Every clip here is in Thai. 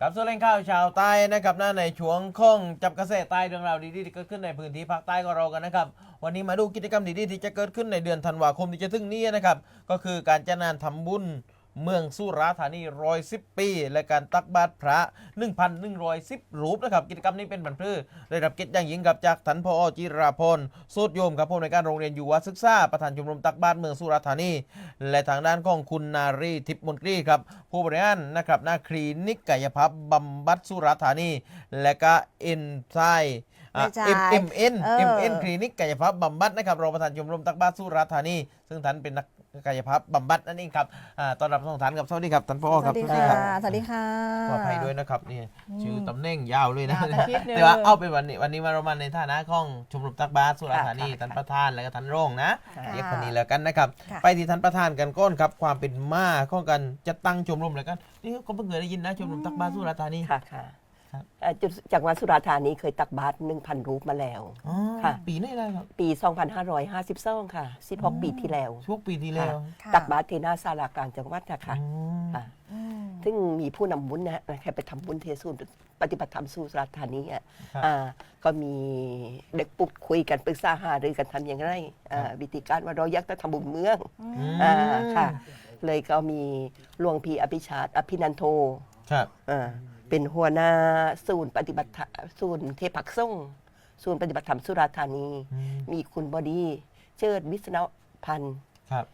กับส่วนแหล่นข้าวชาวใต้นะครับหน้าในช่วงของจับกระแสใต้เรื่องราวดีๆที่เกิดขึ้นในพื้นที่ภาคใต้ก็เรากันนะครับ วันนี้มาดูกิจกรรมดีๆที่จะเกิดขึ้นในเดือนธันวาคมที่จะถึงนี้นะครับ ก็คือการจัดงานทำบุญ เมืองสุราษฎร์ธานีร้อยสิบปี และการตักบาตรพระ 1,110 รูปนะครับกิจกรรมนี้เป็นบรรพลือได้รับเกียรติอย่างยิ่งกับจากท่านพอจิราพรโสดโยมครับผู้ในวยการโรงเรียนอยู่วัดศึกษาประธานชมรมตักบาตรเมืองสุราษฎร์ธานี และทางด้านของคุณนารีทิพย์มนตรีครับผู้บริหารนะครับหน้าคลินิกกายภาพบำบัดสุราษฎร์ธานี และก็เอ็นไซ ไม่ใช่เอ็มเอ็มเอ็นเอเอ็มอเอ็นคลินิกกายภาพบำบัดนะครับรองประธานชมรมตักบาตรสุราษฎร์ธานี ซึ่งท่านเป็นนักกายภาพบำบัดนั่นเองครับอ่าต้อนรับท่านครับสวัสดีครับท่านพ่อสครัวับสดีสวัสดีค่ะครับสวัสดีค่ะ ขออภัยด้วยนะครับนี่ชื่อตำแหน่งยาวเลยนะยาวแต่คิดเนี่ยแต่ว่าเอาเป็นวันนี้วันนี้มาเรามาในฐานะของชมรมตักบาตรสุราษฎร์ธานีค่ะท่านประธานและก็ท่านรองนะค่ะเรียกคนนี้แล้วกันนะครับ ค่ะ ไปที่ท่านประธานกันก้อนครับความเป็นมาของกันจะตั้งชมรมแล้วกันนี่ก็เพิ่งเคยได้ยินนะชมรมตักบาตรสุราษฎร์ธานี ค่ะค่ะ ครับ เอ่อจุดจากวัดสุราษฎร์ธานีเคยตักบาตร1,000 รูปมาแล้ว อ๋อค่ะ ปีไหนี้แล้วครับ ปี 2552 ค่ะ16ปีที่แล้ว ช่วงปีที่แล้วค่ะ ตักบาตรที่หน้าศาลากลางจังหวัดนะคะอืมค่ะ อืม ซึ่งมีผู้นำบุญนะแค่ไปทำบุญเทศูนย์ปฏิบัติธรรมสู่สุราษฎร์ธานีอะครับ อ่าก็มีเด็กปุกคุยกันปรึกษาหารือกันทำอย่างไรอ่าวิธีการว่าเราอยากจะทำบุญเมืองมอ่าค่ะ เลยก็มีหลวงพี่อภิชาติอภินันโทครับ อ่า เป็นหัวหน้าศูนย์ปฏิบัติธรรมศูนย์เทพักส่งฆ์ศูนย์ปฏิบัติธรรมสุราษฎร์ธานี อืมมีคุณบอดีเจิดวิศนพันธ์ครับ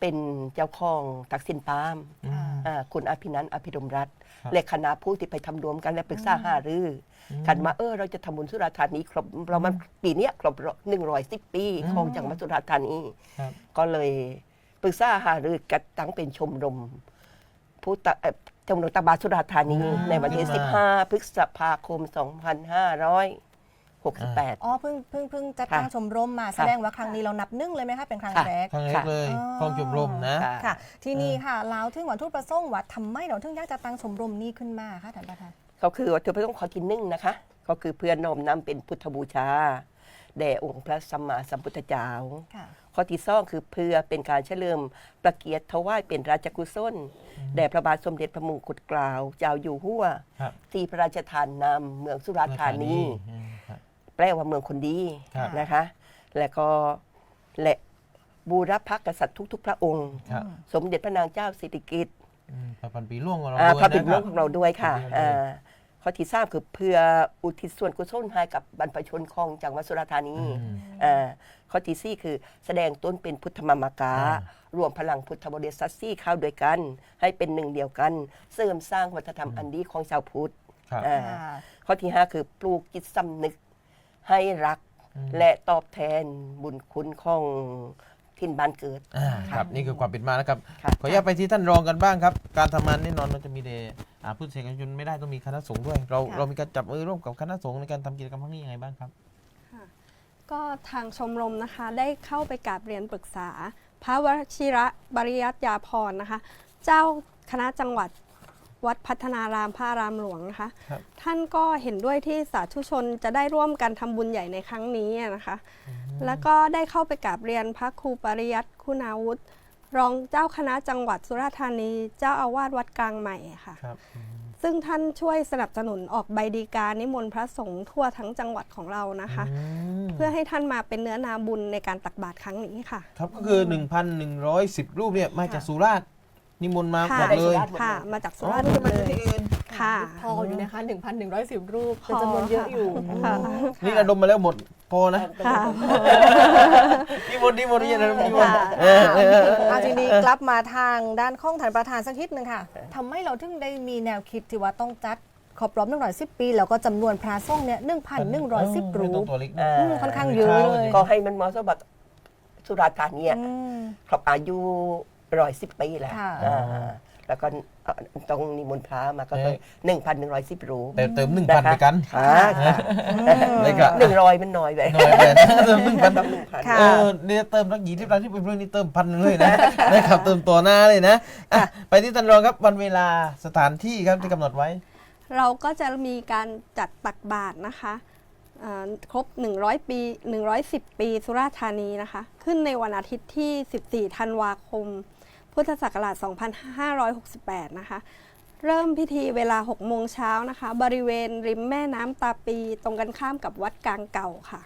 เป็นเจ้าของตักสินปาล์มอืม อ่าคุณอภินันท์อภิดมรัตน์ครับ และคณะผู้ที่ไปทำรวมกันและปรึกษาหารืออกันมาเออเราจะทำบุญสุราษฎร์ธานีครบเรามันปีเนี้ยครบหนึ่งร้อยสิบปีอืมของจังหวัดสุราษฎร์ธานี ครับ ก็เลยปรึกษาหารือกันตั้งเป็นชมรมผู้ตะเอ่อ ชมรมตะบาสุราษฎร์ธานีอืมในวันที่ขึ้นมา15 พฤษภาคม 2568 อ๋อเพิ่งเพิ่งเพิ่งจัดตั้งค่ะชมรมมาแสดงว่าครั้งนี้เรานับหนึ่งเลยไหมคะเป็นครั้งค่ะแรกครั้งแรกเลยอ๋อของชมรมนะค่ะค่ะ ที่นี่ค่ะเราถึงวันทุกประสงค์ว่าทำไมเราถึงอยากจะตั้งชมรมนี้ขึ้นมาคะท่านประธานก็คือวัตถุประสงค์ข้อที่หนึ่งนะคะ ก็คือเพื่อน้อมนำเป็นพุทธบูชา แด่องค์พระสัมมาสัมพุทธเจ้า ค่ะ ข้อที่สองคือเพื่อเป็นการเฉลิมประเกียรติถวายเป็นราชกุศลแด่พระบาทสมเด็จพระมงกุฎเกล้าเจ้าอยู่หัวครับที่พระราชทานนามเมืองสุราษฎร์ธานี อืมครับ แปลว่าเมืองคนดีครับ นะคะ และก็และบูรพกษัตริย์ทุก ๆ พระองค์ ครับสมเด็จพระนางเจ้าสิริกิติ์อืมพระพันปีล่วงของเราอ่าด้วยพระปิ่นนะคโลรักของเราด้วยค่ะพระปิ่นโลกอ่า ข้อที่สามคือเพื่ออุทิศส่วนกุศลให้กับบรรพชนของจังหวัดสุราษฎร์ธานีอืมอ่าข้อที่สี่คือแสดงต้นเป็นพุทธมามากาอ่ารวมพลังพุทธบริษัทซี่เข้าด้วยกัน ให้เป็นหนึ่งเดียวกัน เสริมสร้างวัฒนธรรมอันดีของชาวพุทธครับอ่าค่ะข้อที่5คือปลูกจิตสำนึกให้รักอืมและตอบแทนบุญคุณของ ทินบ้านเกิด อ่าครับนี่คือความเป็นมานะครับ ค่ะขออนุญาตไปที่ท่านรองกันบ้างครับ การทำงานแน่นอนมันจะมีเดอ่าผู้เสกชนไม่ได้ต้องมีคณะสงฆ์ด้วย เราค่ะ เรามีการจับมือร่วมกับคณะสงฆ์ในการทำกิจกรรมครั้งนี้ยังไงบ้างครับก็ทางชมรมนะคะได้เข้าไปกราบเรียนปรึกษา พระวชิระบริยัตยาพรนะคะ เจ้าคณะจังหวัด วัดพัฒนารามพระอารามหลวงนะคะครับท่านก็เห็นด้วยที่สาธุชนจะได้ร่วมกันทำบุญใหญ่ในครั้งนี้นะคะ แล้วก็ได้เข้าไปกราบเรียนพระครูปริยัติคุณาวุฒิรองเจ้าคณะจังหวัดสุราษฎร์ธานี เจ้าอาวาสวัดกลางใหม่ค่ะครับซึ่งท่านช่วยสนับสนุนออกใบดีกานิมนต์พระสงฆ์ทั่วทั้งจังหวัดของเรานะคะมเพื่อให้ท่านมาเป็นเนื้อนาบุญในการตักบาตรครั้งนี้ค่ะ ครับก็คือ 1,110 รูปเนี่ยมาจากสุราษฎร์ นิมนต์มาค่ะหมดเลย ค่ะ มาจากสุอ๋อราษฎร์ไม่หมได้ดมาเลจากยที่อื่นค่ะ พออยู่นะคะ 1,110 รูปเป็นพอจำนวนเยอะอยู่ค่ะ นี่ระดมมาแล้วหมดพอนะค่ะนิมนต์นิมนต์นี่ระดมนิมนต์ค่ะเออเออเออเอาทีนี้กลับมาทางด้านข้องท่านประธานสักนิดหนึ่งค่ะทำไมเราถึงได้มีแนวคิดที่ว่าต้องจัดครบรอบ110ปี แล้วก็จำนวนพระสงฆ์เนี่ย1,110รูไม่ต้องปตัวเล็กอ่าอืมค่อนข้างเยอะเลยก็ให้มันเหมาะสมกับสุราษฎร์ธานีอืมครบอายุ ร้อยสิบปีแล้วค่ะ อ่าแล้วก็เอ่อต้องนิมนต์พระมาก็คือหนึ่งพันหนึ่งร้อยสิบรูแต่เติมหนึ่งพันไปกันค่ะเลยก็ หนึ่งร้อยมันน้อยไปหน่อยไปเติมหนึ่งพันต้องหนึ่งพัน ค่ะ เออเนี่ยเติมรักหยีที่ร้านที่เป็นเพื่อนนี่เติมพันหนึ่งเลยนะ นะครับเติมตัวหน้าเลยนะอะไปที่ตันรองครับวันเวลาสถานที่ครับที่กำหนดไว้ เราก็จะมีการจัดตักบาตรนะคะอ่าครบ 100 ปี 110 ปีสุราษฎร์ธานีนะคะ ขึ้นในวันอาทิตย์ที่ 14 ธันวาคม พุทธศักราช 2568 นะคะ เริ่มพิธีเวลา 6 โมงเช้านะคะ บริเวณริมแม่น้ำตาปี ตรงกันข้ามกับวัดกลางเก่าค่ะ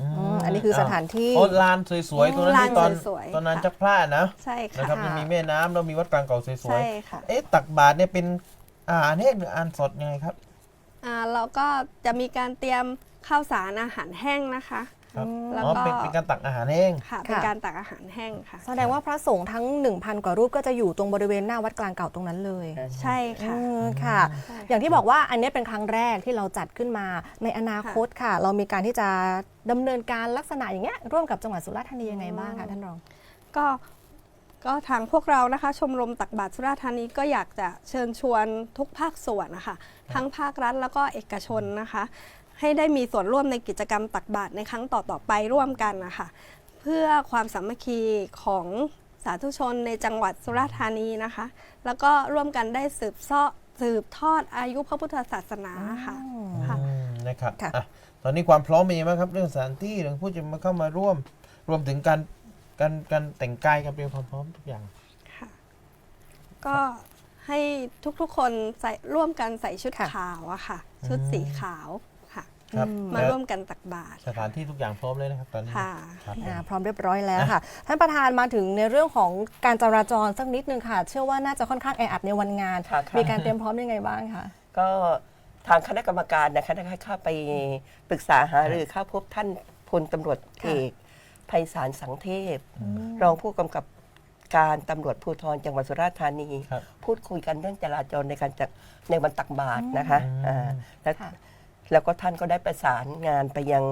อืมอันนี้คือสถานที่ โอ้ลานสวยๆตรงนั้นที่ตอนลานสวยๆตอนนั้นค่ะจักพลาดนะใช่นะค่ะ ครับค่ะมีแม่น้ำแล้วมีวัดกลางเก่าสวยใช่ค่ะ ๆเอ๊ะตักบาตรเนี่ยเป็นอาหารแห้งหรืออาหารสดยังไงครับ อ่าแล้วก็จะมีการเตรียมข้าวสารอาหารแห้งนะคะ ครับแล้วอ๋อก็เป็นเป็นการตักอาหารแห้ง ค่ะเป็นการตักอาหารแห้งค่ะ แสดงว่าพระสงฆ์ทั้ง 1,000 กว่ารูปก็จะอยู่ตรงบริเวณหน้าวัดกลางเก่าตรงนั้นเลยใช่ค่ะ อืมค่ะ ใช่ค่ะอย่างที่บอกว่าอันนี้เป็นครั้งแรกที่เราจัดขึ้นมาในอนาคตค่ะ เรามีการที่จะดำเนินการลักษณะอย่างเงี้ยร่วมกับจังหวัดสุราษฎร์ธานียังไงบ้างคะท่านรอง ก็ก็ทางพวกเรานะคะ ชมรมตักบาตรสุราษฎร์ธานีก็อยากจะเชิญชวนทุกภาคส่วนนะคะ ทั้งภาครัฐแล้วก็เอกชนนะคะ ให้ได้มีส่วนร่วมในกิจกรรมตักบาตรในครั้งต่อๆไปร่วมกันนะคะเพื่อความสามัคคีของสาธุชนในจังหวัดสุราษฎร์ธานีนะคะ แล้วก็ร่วมกันได้สืบเสาะสืบทอดอายุพระพุทธศาสนาค่ะค่ะอืมนะครับค่ะ อะตอนนี้ความพร้อมเป็นยังไงบ้างครับเรื่องสถานที่เรื่องผู้จะมาเข้ามาร่วม รวมถึงการการการแต่งกายการเตรียมความพร้อมทุกอย่าง ค่ะ ก็ให้ทุกๆคนใส่ร่วมกันใส่ชุดค่ะ ขาวอะค่ะ ชุดสีขาว ค่ะครับอืมมาแล้วร่วมกันตักบาตรสถานที่ทุกอย่างพร้อมเลยนะครับตอนนี้ค่ะครับผมอ่าพร้อมเรียบร้อยแล้วค่ะ ท่านประธานมาถึงในเรื่องของการจราจรสักนิดนึงค่ะ เชื่อว่าน่าจะค่อนข้างแออัดในวันงาน ค่ะค่ะ มีการเตรียมพร้อมยังไงบ้างคะ ก็ทางคณะกรรมการนะคะได้เข้าไปปรึกษาหารือเข้าพบท่านพลตำรวจเอกไพศาลสังเทพ รองผู้กำกับการตำรวจภูธรจังหวัดสุราษฎร์ธานี ครับพูดคุยกันเรื่องจราจรในการจัดในวันตักบาตรนะคะอืม อ่าแล้วค่ะ แล้วก็ท่านก็ได้ประสานงานไปยัง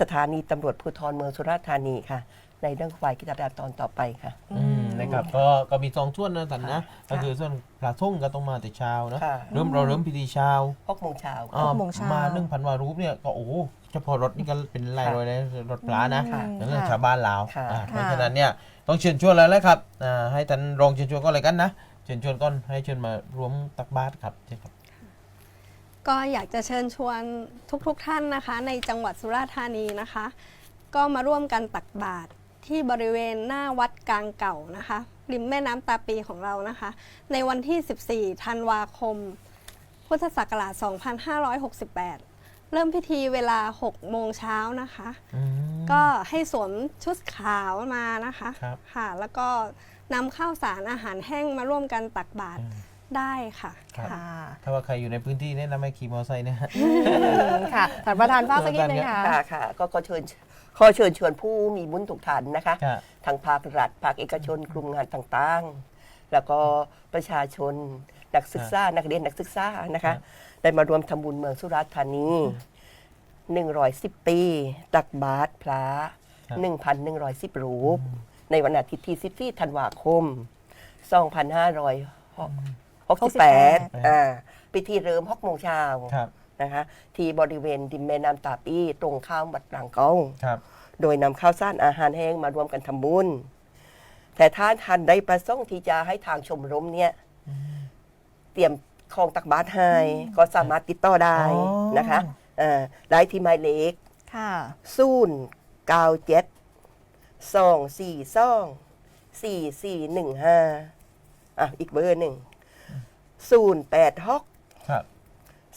สถานีตำรวจภูธรเมืองสุราษฎร์ธานีค่ะ ในเรื่องฝ่ายกิจการตอนต่อไปค่ะ อืมนะครับก็ก็มีสองส่วนนะท่านนะ ก็คือส่วนพระสงฆ์ก็ต้องมาแต่เช้านะค่ะ เริ่มเราเริ่มพิธีเช้าหกโมงเช้าอ่าโมงเช้ามมาหนึ่งพันวารูปเนี่ยก็โอ้โหเฉพาะรถนี่ก็เป็นลายรอยเลยรถปลานะค่ะนั่นเรื่องค่ะชาวบ้านลาวค่ะ อ่าเพค่ะราะฉะนั้นเนี่ยต้องเชิญชวนแล้วแหละครับอ่าให้ท่านรองเชิญชวนก็เลยกันนะเชิญชวนก่อนให้เชิญมารวมตักบาตรครับใช่ครับ ก็อยากจะเชิญชวนทุกๆท่านนะคะ ในจังหวัดสุราษฎร์ธานีนะคะ ก็มาร่วมกันตักบาตรที่บริเวณหน้าวัดกลางเก่านะคะริมแม่น้ำตาปีของเรานะคะ ในวันที่ 14 ธันวาคม พุทธศักราช 2568 เริ่มพิธีเวลา 6 โมงเช้านะคะ ก็ให้สวมชุดขาวมานะคะคค่ะ แล้วก็นำข้าวสารอาหารแห้งมาร่วมกันตักบาตร ได้ค่ะครับ ค่ะถ้าว่าใครอยู่ในพื้นที่แนะนำให้ขี่มอเตอร์ไซค์นะฮะอืมค่ะท่านประธานฟ้ากสักนิดนึงค่ะ ค่ะค่ะก็ขอเชิญขอเชิญชวนผู้มีบุญทุกท่านนะคะค่ะ ทางภาครัฐภาคเอกชนกลุ่มงานต่างๆ แล้วก็ประชาชนนักศึกษานักเรียนนักศึกษานะครัคะบได้มารวมทำบุญเมืองสุราษฎร์ธานี 110 ปี ตักบาตรพระ1,110 รูป ในวันอาทิตย์ที่14ธันวาคม 2568อ่าพิธีเริ่ม6โมงเช้าครับนะคะที่บริเวณดิมแม่น้ำตาปีตรงข้ามวัดกลางกองครับ โดยนำข้าวสารอาหารแห้งมารวมกันทำบุญ แต่ถ้าท่านได้ประสงค์ที่จะให้ทางชมรมเนี่ยเตรียมของตักบาตรให้ก็สามารถติดต่อได้อ๋อนะคะเอ่อได้ที่หมายเลขค่ะศูนย์เก้าเจ็ดสองสี่สองสี่สี่หนึ่งห้าอะอีกเบอร์หนึ่ง ศูนย์แปดหกครับ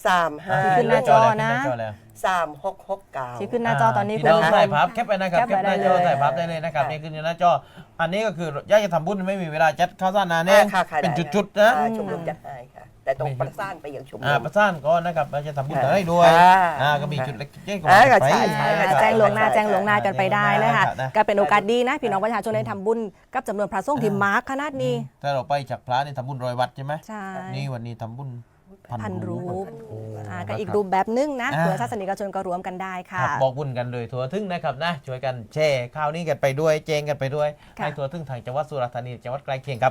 สามห้าขึ้นหน้าจอนะ ขึ้หาจอแล้วสามหกหกเก้า ที่ขึ้นหน้าจอตอนนี้พี่น้องคุณผู้ชมถ่ายภาพแคปไปนะครับแคปแคไปปหน้าจอได้เลยถ่ายภาพได้เลยนะครับค่ะ นี่คือหน้าจอ อันนี้ก็คืออยากจะทำบุญไม่มีเวลาจัดข้าวสารนานเองอ่าค่ะค่ะเป็นได้จุดๆนะ อ่าชมรมจัดให้ค่ะ แต่ต้องประสานไปยังชมรอ่าม ประสานก็นะครับเราจะทำบุญค่ะได้ด้วยค่ะอ่าก็มีจุดเล็กๆของอ่าไปใช่ใช่อ่าค่ะ แจ้งหลวงหน้าแจ้งหลวงหน้ากันไปได้นะคะนะก็เป็นโอกาสดีนะ พี่น้องประชาชนได้ทำบุญกับจำนวนพระสงฆ์ที่มากขนาดนี้ ถ้าเราไปจากพระนี่ทำบุญร้อยวัดใช่ไหมใช่ นี่วันนี้ทำบุญพัพันนรูรูปโอ้อ่าก็นะอีกครับรูปแบบนึงนะอ่าเพื่อศาสนิกชนก็รวมกันได้คค่ะรับบอกบุญกันเลยทั่วถึงนะครับนะช่วยกันแชร์ข่าวนี้กันไปด้วยแจ้งกันไปด้วยค่ะ ให้ทั่วถึงทางจังหวัดสุราษฎร์ธานีจังหวัดใกล้เคียงครับ